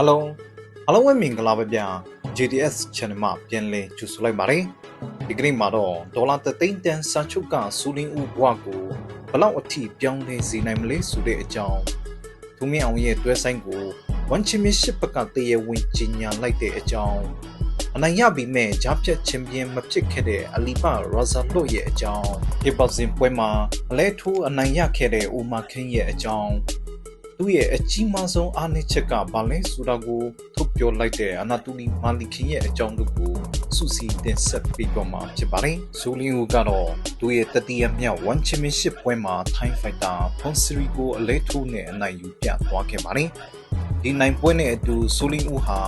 အားလုံးအားလုံးပဲမင်္ဂလာပါဗျာ JDS channel မှာပြန်လည်ကြိုဆိုလိုက်ပါတယ်ဒီကနေ့မှာတော့ဒေါ်လာသသိန်းတန်စာချုပ်ကစူလင်းဦးဘွားကိုဘလောက်အထိပြောင်းလဲစေနိုင်မလဲဆိုတဲ့အကြောင်းသူမင်းအောင်ရဲ့တွဲဆိုင်ကိုဝန်ချင်မြရှစ်ဘက်ကတရေဝင်ကြီးညာလိုက်တဲ့အကြောင်းအနိုင်ရပြီးမဲ့ဂျားဖြတ်ချန်ပီယံမဖြစ်ခဲ့တဲ့အလီပါရာဇာလိုရဲ့အကြောင်းဒီပတ်စင်ပွဲမှာအလဲထိုးအနိုင်ရခဲ့တဲ့ဦးမခင်းရဲ့အကြောင်း သူ့ရဲ့အကြီးမားဆုံးအားနည်းချက်ကဘာလဲဆိုတာကိုထုတ်ပြောလိုက်တဲ့အနာတူနီမာလီခင်ရဲ့အကြောင်းတို့ကိုစုစည်းတင်ဆက်ပေးတော့မှာဖြစ်ပါတယ်။ဇူလင်းဦးကတော့သူ့ရဲ့တတိယမြောက် One Championship ပွဲမှာ Thai Fighter Ponsiri ကိုအလဲထိုးနဲ့အနိုင်ယူပြသွားခဲ့ပါတယ်။ဒီနိုင်ပွဲနဲ့အတူဇူလင်းဦးဟာ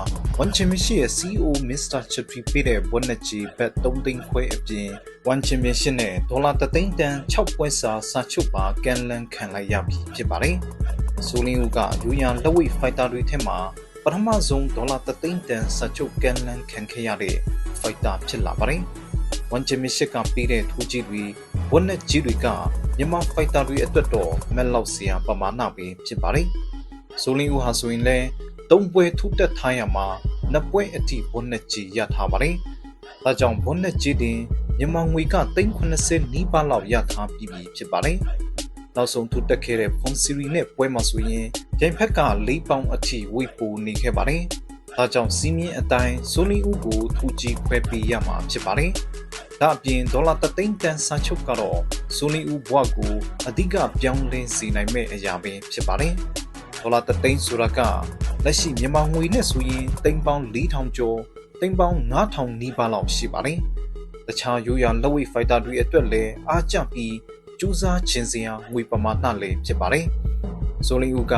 One Championship ရဲ့ CEO Mr. Chatri ပေးတဲ့ဘွဲ့နဲ့ကြီးဘက်3သိန်းခွဲအပြင် One Championship နဲ့ဒေါ်လာ3သိန်းတန်6ပွဲစာစာချုပ်ပါကန်လန်ခံလိုက်ရပြီဖြစ်ပါတယ်။ ဆိုလင်းဦးကယူရန်လက်ဝိတ်ဖိုက်တာတွေထဲမှာပထမဆုံးဒေါ်လာ3သိန်းတန်စချုပ်ကန်လန်ခံခဲ့ရတဲ့ဖိုက်တာဖြစ်လာပါတယ်။ဝန်ချမီရှစ်ကပေးတဲ့ထူးကြီးတွေဝက်နဲ့ကြီးတွေကမြန်မာဖိုက်တာတွေအတွက်တော့မက်လောက်စရာပမာဏပဲဖြစ်ပါတယ်။ဆိုလင်းဦးဟာဆိုရင်လည်းသုံးပွဲထူးတက်ထားရမှာနှစ်ပွဲအထိဝက်နဲ့ကြီးရထားပါတယ်။ဒါကြောင့်ဝက်နဲ့ကြီးတင်မြန်မာငွေက380နီးပါးလောက်ရထားပြီးပြီဖြစ်ပါတယ်။ နောက်ဆုံးထူတက်ခဲ့တဲ့ဖုန်စီရီနဲ့ပွဲမှာဆိုရင်ပြိုင်ဖက်က၄ပေါင်အထိဝေပိုနေခဲ့ပါတယ်။ဒါကြောင့်စီးမြင့်အတိုင်းဆိုလီဦးကိုထူကြီးခွဲပေးရမှာဖြစ်ပါတယ်။ဒါအပြင်ဒေါ်လာ3သိန်းတန်စာချုပ်ကတော့ဆိုလီဦးဘွားကိုအဓိကပြောင်းလဲစေနိုင်မဲ့အရာပဲဖြစ်ပါတယ်။ဒေါ်လာ3သိန်းဆိုတာကလက်ရှိမြန်မာငွေနဲ့ဆိုရင်သိန်းပေါင်း4000ကျော်သိန်းပေါင်း9000နီးပါးလောက်ရှိပါတယ်။တခြားရိုးရာလက်ဝိတ်ဖိုက်တာတွေအတွက်လည်းအားကျပြီး ကျူးစားခြင်းစရာငွေပမာဏလည်းဖြစ်ပါတယ်။ဇိုလင်းဦးက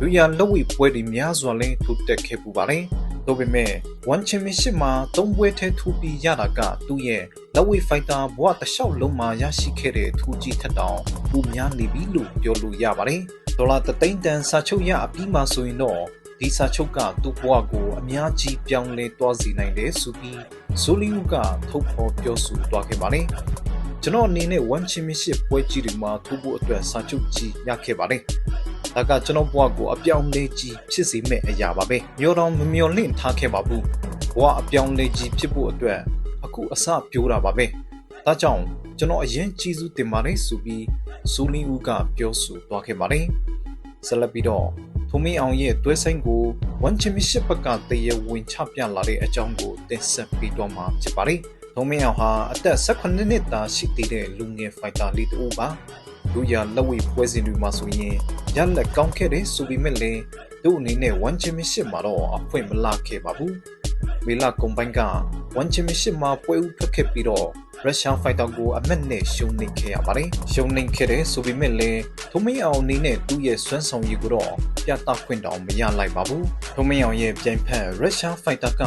လူရလက်ဝိပွဲတွေများစွာလဲထူတက်ခဲ့ပူပါတယ်။ဒါပေမဲ့ One Championship မှာ၃ပွဲထဲထူပြီးရတာကသူ့ရဲ့လက်ဝိဖိုက်တာဘဝတစ်လျှောက်လုံးမှာရရှိခဲ့တဲ့ထူကြီးထက်တောင်ပူများနေပြီလို့ပြောလို့ရပါတယ်။ဒေါ်လာသသိန်းတန်စာချုပ်ရအပြီးမှဆိုရင်တော့ဒီစာချုပ်ကသူ့ဘဝကိုအများကြီးပြောင်းလဲသွားစေနိုင်တယ်ဆိုပြီးဇိုလီဦးကထုတ်ဖော်ပြောဆိုသွားခဲ့ပါတယ်။ ကျွန်တော်အနေနဲ့ one championship ပွဲကြီးတွေမှာထိုးဖို့အတွက်စာချုပ်ကြီးရခဲ့ပါတယ်။ဒါကကျွန်တော်ဘဝကိုအပြောင်းလဲကြီးဖြစ်စေမဲ့အရာပါပဲ။မျောတော်မမျောလင့်ထားခဲ့ပါဘူး။ဘဝအပြောင်းလဲကြီးဖြစ်ဖို့အတွက်အခုအစပြိုးတာပါပဲ။ဒါကြောင့်ကျွန်တော်အရင်ကြီးစုတင်ပါတယ်ဆိုပြီးဇူလင်းဦးကပြောဆိုသွားခဲ့ပါတယ်။ဆက်လက်ပြီးတော့ထုံမင်းအောင်ရဲ့တွဲဆိုင်ကို one championship ဘက်ကတရဝင်ချပြလာတဲ့အကြောင်းကိုတင်ဆက်ပေးတော့မှာဖြစ်ပါတယ်။ သုံးမင်းအောင်ဟာအသက်18နှစ်သားရှိသေးတဲ့လူငယ်ဖိုက်တာလေးတူပါလူရလက်ဝိပွဲစဉ်တွေမှာဆိုရင်ရလက်ကောင်းခဲ့တယ်ဆိုပေမဲ့လည်းသူ့အနေနဲ့ one championship မှာတော့အဖွင့်မလာခဲ့ပါဘူးမေလာကွန်ပိုင်းက one championship မှာပွဲဦးထွက်ခဲ့ပြီးတော့ရုရှားဖိုက်တာကိုအမက်နဲ့ရှုံးနိမ့်ခဲ့ရပါတယ်ရှုံးနိမ့်ခဲ့တယ်ဆိုပေမဲ့လည်းထုံမင်းအောင်အနေနဲ့သူ့ရဲ့စွမ်းဆောင်ရည်ကိုတော့ပြသခွင့်တောင်မရလိုက်ပါဘူးထုံမင်းအောင်ရဲ့ပြိုင်ဖက်ရုရှားဖိုက်တာက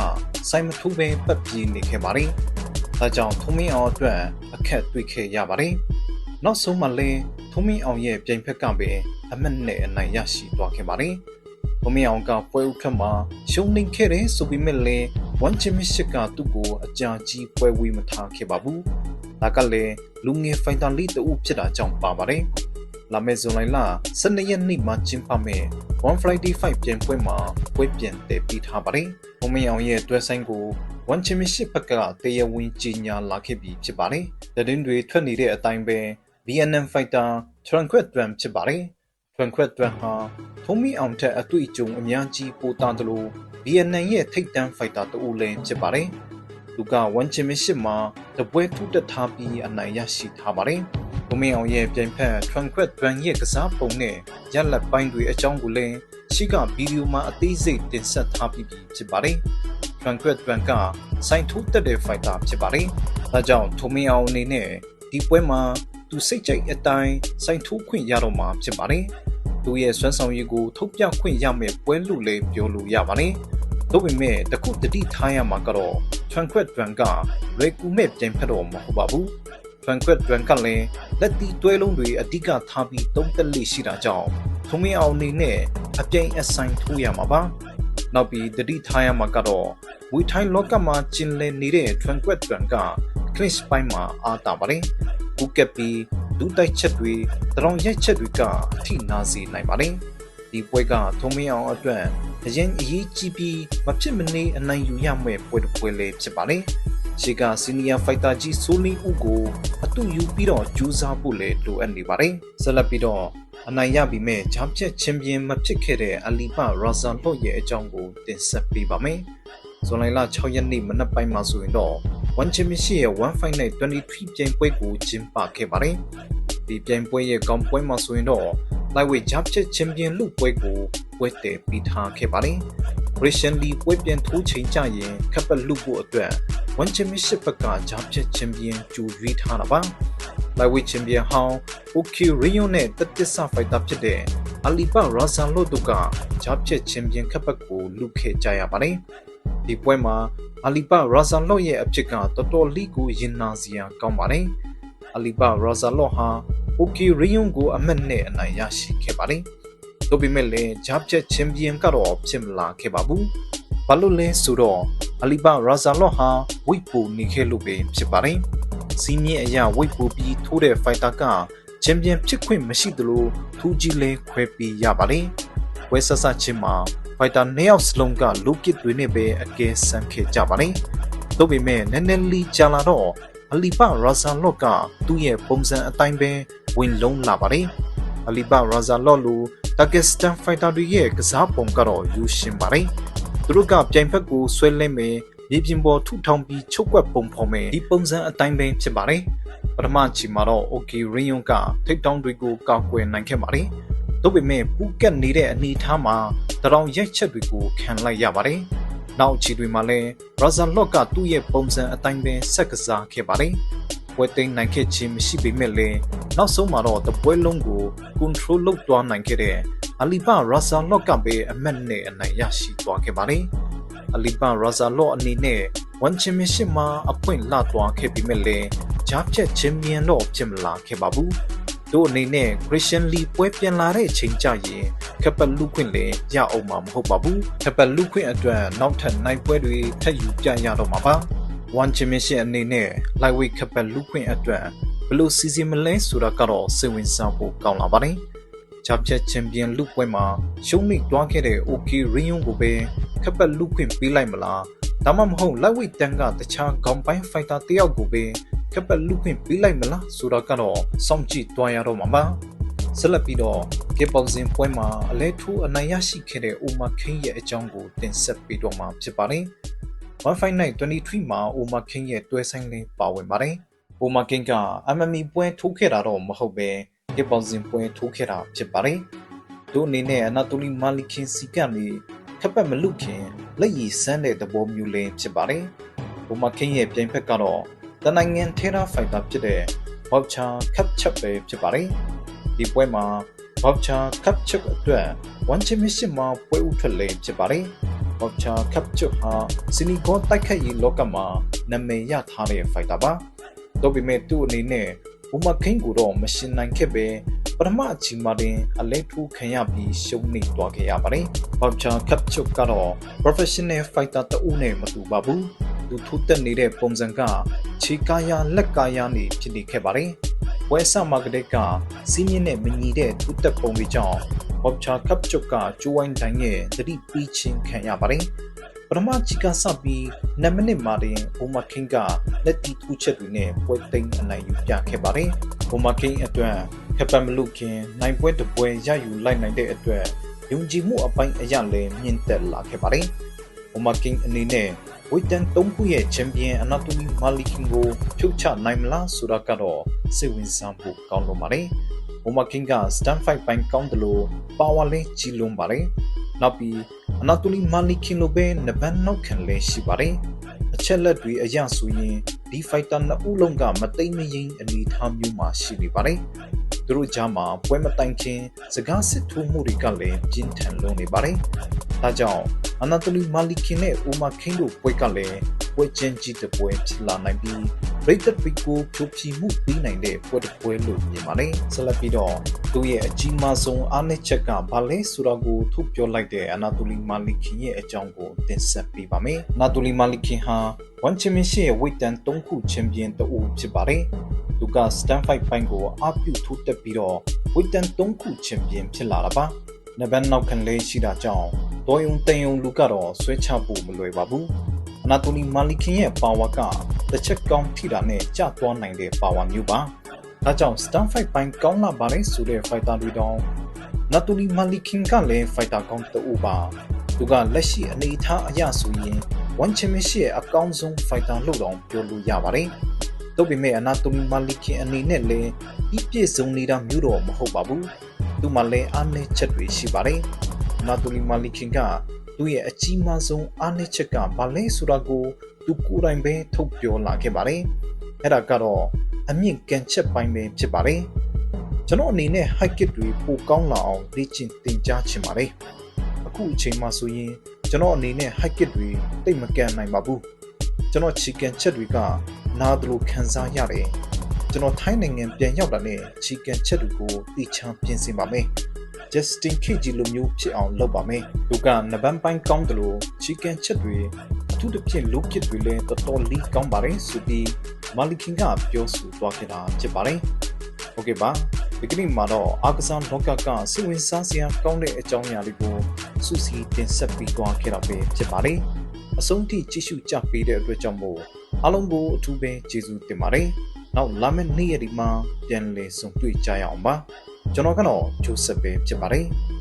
စိုင်းမထူးပဲပတ်ပြေးနေခဲ့ပါတယ် ဒါကြောင့်ထုံမင်းအောင်အတွက်အခက်တွေ့ခဲ့ရပါတယ်။နောက်ဆုံးမှလည်းထုံမင်းအောင်ရဲ့ပြိုင်ဖက်ကပင်အမတ်နဲ့အနိုင်ရရှိသွားခဲ့ပါတယ်။ထုံမင်းအောင်ကပွဲဥခတ်မှာရှုံးနိမ့်ခဲ့တယ်ဆိုပေမဲ့လည်း one championship ကသူ့ကိုအကြာကြီးပွဲဝေးမထားခဲ့ပါဘူး။ဒါကလည်းလူငယ်ဖိုင်တာလီတူဖြစ်တာကြောင့်ပါပါတယ်။လာမယ့်ဇွန်လ12ရက်နေ့မှာကျင်းပမယ့် One Friday Fight ပြန်ပွဲမှာပွဲပြန်တည်ပြီးထားပါတယ်။ဘုံမင်းအောင်ရဲ့တွဲဆိုင်ကို One Championship ဘက်ကတရားဝင်ကြီးညာလာခဲ့ပြီဖြစ်ပါတယ်။သတင်းတွေထွက်နေတဲ့အတိုင်းပဲ VNM Fighter Tranquil Drum ဖြစ်ပါတယ်။ Tranquil Drum ဟာထုံးမီအောင်ထက်အတွေ့အကြုံအများကြီးပိုတာတယ်လို့ VNM ရဲ့ထိပ်တန်း Fighter တဦးလည်းဖြစ်ပါတယ်။သူက One Championship မှာတပွဲထူးတက်ထားပြီးအနိုင်ရရှိထားပါတယ်။ဘုံမင်းအောင်ရဲ့ပြိုင်ဖက် Tranquil Drum ရဲ့ကစားပုံနဲ့ရလက်ပိုင်းတွေအကြောင်းကိုလည်းရှိကဗီဒီယိုမှာအသေးစိတ်တင်ဆက်ထားပြီးဖြစ်ပါတယ်။ Tranquil Drum ကစိုင်းထိုးတက်တဲ့ fighter ဖြစ်ပါတယ်။ဒါကြောင့်ထုံမင်းအောင်အနေနဲ့ဒီပွဲမှာသူစိတ်ကြိုက်အတိုင်းစိုင်းထိုးခွင့်ရတော့မှာဖြစ်ပါတယ်။သူရဲ့စွမ်းဆောင်ရည်ကိုထုတ်ပြခွင့်ရမယ့်ပွဲလို့လည်းပြောလို့ရပါတယ်။ဒါပေမဲ့တခုတတိထားရမှာကတော့ Tranquil Drum ကလွယ်ကူမဲ့ပြန်ဖက်တော့မဟုတ်ပါဘူး။ Tranquil Drum ကလည်းလက်တီတွဲလုံးတွေအဓိကထားပြီးတုံးတက်လေးရှိတာကြောင့်ထုံမင်းအောင်အနေနဲ့အပြိန်အဆိုင်ထိုးရမှာပါ။ နောက်ပြီးတတိထားရမှာကတော့ဝီထိုင်းလောကမှာကျင်လည်နေတဲ့ Tranquil Drum က clinch ပိုင်းမှာအားတာပါတယ်။ကူကက်ပြီးဒူးတိုက်ချက်တွေတရောင်ရိုက်ချက်တွေကအထိနာစေနိုင်ပါတယ်။ဒီပွဲကထုံမင်းအောင်အတွက်အရင်အရေးကြီးပြီးမဖြစ်မနေအနိုင်ယူရမယ့်ပွဲတစ်ပွဲလေးဖြစ်ပါလေရှေကစီနီယာဖိုက်တာကြီးဆိုလီဦးကိုအတူယူပြီးတော့ကြိုးစားဖို့လေလိုအပ်နေပါတယ်ဆက်လက်ပြီးတော့ အနိုင်ရပြီးမဲ့ဂျာဖြတ်ချန်ပီယံမဖြစ်ခဲ့တဲ့အလီပရာဇန်လော့ရဲ့အကြောင်းကိုတင်ဆက်ပေးပါမယ်ဇွန်လ6ရက်နေ့မနက်ပိုင်းမှာဆိုရင်တော့1 Championship ရဲ့1 Final 23ပြိုင်ပွဲကိုကျင်းပခဲ့ပါတယ်ဒီပြိုင်ပွဲရဲ့ကောင်းပွဲမှာဆိုရင်တော့ Lightweight ဂျာဖြတ်ချန်ပီယံလူပွဲကိုပွဲတည်ပြီးထားခဲ့ပါတယ်။ Recently ပွဲပြန်ထိုးချိန်ကြရင်ခပ်ပတ်လူဖို့အတွက် One Championship ဘက်ကဂျာဖြတ်ချန်ပီယံကြိုရွေးထားတာပါ။ Lightweight Champion ဟောင်း OK Rio နဲ့တက်တစ္ဆဖိုက်တာဖြစ်တဲ့ Alipa Razan လို့တို့ကဂျာဖြတ်ချန်ပီယံခပ်ပတ်ကိုလူခဲ့ကြရပါတယ်။ဒီပွဲမှာ Alipa Razan လို့ရဲ့အဖြစ်ကတော်တော်လေးကိုရင်နာစရာကောင်းပါတယ်။ Alipa Razan လို့ဟာ OK Rio ကိုအမတ်နဲ့အနိုင်ရရှိခဲ့ပါတယ်။ ဒါပေမဲ့လည်းဂျာဖြတ်ချန်ပီယံကတော့ဖြစ်မလာခဲ့ပါဘူး။ဘာလို့လဲဆိုတော့အလီဘာရာဇာလော့ဟာဝိတ်ပူနေခဲ့လို့ပဲဖြစ်ပါတယ်။စီးမြင့်အရာဝိတ်ပူပြီးထိုးတဲ့ဖိုက်တာကချန်ပီယံဖြစ်ခွင့်မရှိသလိုထူးကြီးလဲခွဲပြီးရပါတယ်။ဝဲဆက်ဆက်ချင်းမှာဖိုက်တာနှစ်ယောက်စလုံးကလူကစ်တွေနဲ့ပဲအကဲဆန်းခဲ့ကြပါတယ်။ဒါပေမဲ့နည်းနည်းလေးကြာလာတော့အလီဘာရာဇာလော့ကသူ့ရဲ့ပုံစံအတိုင်းပဲဝင်လုံးလာပါတယ်။အလီဘာရာဇာလော့လို တာကစ္စတန်ဖိုက်တာတွေရဲ့ကစားပုံကတော့ယူရှင်ပါတယ်။သူတို့ကပြိုင်ဖက်ကိုဆွဲလင်းမယ်မြေပြင်ပေါ်ထုထောင်ပြီးချုပ်ကွက်ပုံဖော်မယ်ဒီပုံစံအတိုင်းပဲဖြစ်ပါတယ်။ပထမချီမှာတော့ OK Rayon ကထိတ်တောင်းတွေကိုကောက်ွယ်နိုင်ခဲ့ပါတယ်။ဒါပေမဲ့ပူကက်နေတဲ့အနေအထားမှာတရောင်ရိုက်ချက်တွေကိုခံလိုက်ရပါတယ်။နောက်ချီတွေမှာလည်း Brazil Lock ကသူ့ရဲ့ပုံစံအတိုင်းပဲဆက်ကစားခဲ့ပါတယ်။ ပွဲသိမ်းနိုင်ခဲ့ခြင်းမရှိပေမဲ့လည်းနောက်ဆုံးမှာတော့တပွဲလုံးကို control လုပ်သွားနိုင်ခဲ့တဲ့အလီပါရာဇာလော့ကပဲအမတ်နဲ့အနိုင်ရရှိသွားခဲ့ပါတယ်။အလီပါရာဇာလော့အနေနဲ့ဝန်ချင်မရှိမှာအပွင့်လာသွားခဲ့ပြီးမဲ့လည်းဂျားဖြတ်ချန်ပီယံတော့ဖြစ်မလာခဲ့ပါဘူး။တို့အနေနဲ့ Christian Lee ပွဲပြန်လာတဲ့ချိန်ကြရင်ကပ်ပတ်လူခွင့်လည်းရအောင်မှာမဟုတ်ပါဘူး။ကပ်ပတ်လူခွင့်အတွက်နောက်ထပ်နိုင်ပွဲတွေထပ်ယူပြရတော့မှာပါ။ One Championship အနေနဲ့ Lightweight ကပ်ပတ်လူခွင့်အတွက်ဘလို့စီစဉ်မလဲဆိုတာကတော့စိတ်ဝင်စားဖို့ကောင်းလာပါတယ်။ဂျာဖြတ်ချန်ပီယံလူပွဲမှာရှုံးမိတွားခဲ့တဲ့ OK Ring ကိုပဲခပ်ပတ်လူခွင့်ပေးလိုက်မလား။ဒါမှမဟုတ် Lightweight တန်းကတခြားခေါင်းပိုင်းဖိုက်တာတယောက်ကိုပဲခပ်ပတ်လူခွင့်ပေးလိုက်မလားဆိုတာကတော့စောင့်ကြည့်တွားရတော့မှာပါ။ဆက်လက်ပြီးတော့ကေပေါစင်ပွဲမှာအလဲထူးအနိုင်ရရှိခဲ့တဲ့ Oma King ရဲ့အကြောင်းကိုတင်ဆက်ပေးတော့မှာဖြစ်ပါတယ်။ One Fight Night 23မှာ Oma King ရဲ့တွဲဆိုင်လေးပါဝင်ပါတယ်။ Oma King က MMA ပွဲထိုးခဲ့တာတော့မဟုတ်ပဲကေပေါစင်ပွဲထိုးခဲ့တာဖြစ်ပါတယ်။တို့အနေနဲ့အနာတိုလီမာလီခင်စီကနေခပ်ပတ်မလုခင်လက်ရည်စမ်းတဲ့သဘောမျိုးလေးဖြစ်ပါတယ်။ Oma King ရဲ့ပြိုင်ဖက်ကတော့တနိုင်ငံထေရာဖိုက်တာဖြစ်တဲ့ Voucher Cup ချက်ပဲဖြစ်ပါတယ်။ဒီပွဲမှာ Voucher Cup ချက်အတွက် One Championship မှာပွဲဥထွက်လေးဖြစ်ပါတယ်။ Voucher Cup ချက်ဟာစီနီဂွန်တိုက်ခတ်ရေးလောကမှာနာမည်ရထားတဲ့ဖိုက်တာပါ။ဒါပေမဲ့သူ့အနေနဲ့ဥမခိန်ကိုတော့မရှင်နိုင်ခဲ့ပဲပထမအချိန်မှာတင်အလဲထူးခံရပြီးရှုံးနေသွားခဲ့ရပါတယ်။ Voucher Cup ချုပ်ကတော့ professional fighter တဦးနဲ့မတူပါဘူး။သူထူးတက်နေတဲ့ပုံစံကခြေကာယာလက်ကာယာနေဖြစ်နေခဲ့ပါတယ်။ဝဲဆာမာကတက်ကစီးမြင့်နဲ့မညီတဲ့ထူးတက်ပုံတွေကြောင့် Voucher Cup ချုပ်ကကျိုးဝိုင်းတိုင်းရဲ့သတိပေးခြင်းခံရပါတယ်။ပထမချီကစပြီး2မိနစ်မှတင်အိုမာကင်းကလက်တီထူးချက်တွေနဲ့ပွဲသိမ်းအနိုင်ယူပြခဲ့ပါတယ်။အိုမာကင်းအတွက်ခက်ပမလုခင်နိုင်ပွဲတပွဲရယူလိုက်နိုင်တဲ့အတွက်ယုံကြည်မှုအပိုင်းအရလည်းမြင့်တက်လာခဲ့ပါတယ်။အိုမာကင်းအနေနဲ့ဝိတန်၃ခုရဲ့ချန်ပီယံအနာတိုမီမာလီကင်ကိုဖြုတ်ချနိုင်မလားဆိုတာကတော့စိတ်ဝင်စားဖို့ကောင်းလို့ပါတယ်။ အိုမာကင်းကစတန်ဖိုက်ပိုင်းကောင်းတယ်လို့ပါဝါလေးကြီးလွန်ပါတယ်။နောက်ပြီးအနာတိုလီမာလီကင်လိုပဲနဘန်နောက်ခံလဲရှိပါတယ်။အချက်လက်တွေအရဆိုရင်ဒီဖိုက်တာနှစ်ဦးလုံးကမသိမ့်မရင်အနေထားမျိုးမှာရှိနေပါတယ်။သူတို့ကြားမှာပွဲမတိုင်ခင်စကားစစ်ထိုးမှုတွေကလည်းပြင်းထန်လွန်းနေပါတယ်။ဒါကြောင့်အနာတိုလီမာလီကင်နဲ့အိုမာခင်းတို့ပွဲကလည်း ပွဲချင်းကြီးတစ်ပွဲဖြစ်လာနိုင်ပြီးရိတ်သက်ပီကိုဖြိုးပြမှုပြီးနိုင်တဲ့ပွဲတစ်ပွဲလို့မြင်ပါတယ်။ဆက်လက်ပြီးတော့သူ့ရဲ့အကြီးမားဆုံးအားနည်းချက်ကဘာလဲဆိုတာကိုထုတ်ပြောလိုက်တဲ့အနာတိုလီမာလီကင်ရဲ့အကြောင်းကိုတင်ဆက်ပေးပါမယ်။အနာတိုလီမာလီကင်ဟာဝန်ချင်မင်းရဲ့ဝိတ်တန်၃ခုချန်ပီယံတဦးဖြစ်ပါတယ်။သူကစတန်ဖိုက်ပိုင်းကိုအပြုထိုးတက်ပြီးတော့ဝိတ်တန်၃ခုချန်ပီယံဖြစ်လာတာပါ။နဘန်နောက်ခံလေးရှိတာကြောင့်တော်ယုံတန်ယုံလူကတော့ဆွဲချဖို့မလွယ်ပါဘူးအ နာတိုလီမာလီခင်ရဲ့ပါဝါကတစ်ချက်ကောင်းထိတာနဲ့ကျသွားနိုင်တဲ့ပါဝါမျိုးပါဒါကြောင့် Stan Fight ပိုင်းကောင်းလာပါလေဆိုတဲ့ fighter တွေတောင်နာတိုလီမာလီခင်ကလည်း fighter ကောင်းတူပါသူကလက်ရှိအနေအထားအရဆိုရင် one championship ရဲ့အကောင်းဆုံး fighter လို့တောင်ပြောလို့ရပါတယ်။တို့ပေမဲ့အနာတိုလီမာလီခင်အနေနဲ့လည်းဤပြည့်စုံနေတာမျိုးတော့မဟုတ်ပါဘူး။သူမှလည်းအားနည်းချက်တွေရှိပါတယ်။အနာတိုလီမာလီခင်က သူ့ရဲ့အကြီးမားဆုံးအားနည်းချက်ကဘာလဲဆိုတာကိုသူကိုယ်တိုင်ပဲထုတ်ပြောလာခဲ့ပါတယ်။အဲ့ဒါကတော့အမြင့်ကန်ချက်ပိုင်းပဲဖြစ်ပါတယ်။ကျွန်တော်အနေနဲ့ high kick တွေပိုကောင်းလာအောင်လေ့ကျင့်သင်ကြားချင်ပါတယ်။အခုအချိန်မှဆိုရင်ကျွန်တော်အနေနဲ့ high kick တွေတိတ်မကန်နိုင်ပါဘူးကျွန်တော် chicken ချက်တွေကနားသလိုခံစားရတယ်ကျွန်တော်ထိုင်းနိုင်ငံပြန်ရောက်တာနဲ့ chicken ချက်တွေကိုတီချမ်းပြင်ဆင်ပါမယ် Justin KG လိုမျိုးဖြစ်အောင်လုပ်ပါမယ်။သူကနဗန်ပိုင်းကောင်းတယ်လို့ chicken ချက်တွေအထူးသဖြင့်လိုကစ်တွေလည်းတော်တော်လေးကောင်းပါတယ်ဆိုပြီးမာလီခင်ကပြောဆိုသွားခဲ့တာဖြစ်ပါတယ်။ Okay ပါဒီကနေ့မှာတော့အာကစားလောကကစိတ်ဝင်စားစရာကောင်းတဲ့အကြောင်းအရာတွေကိုစုစည်းတင်ဆက်ပြီးသွားခဲ့တာပဲဖြစ်ပါတယ်။အဆုံးထိကြည့်ရှုကြပေးတဲ့အတွက်ကြောင့်မို့အားလုံးကိုအထူးပဲကျေးဇူးတင်ပါတယ်။နောက်လာမယ့်နေ့ရက်ဒီမှာပြန်လည်ဆုံတွေ့ကြရအောင်ပါ။ ကျွန်တော်ကတော့ဂျိုးဆက်ပဲဖြစ်ပါတယ်။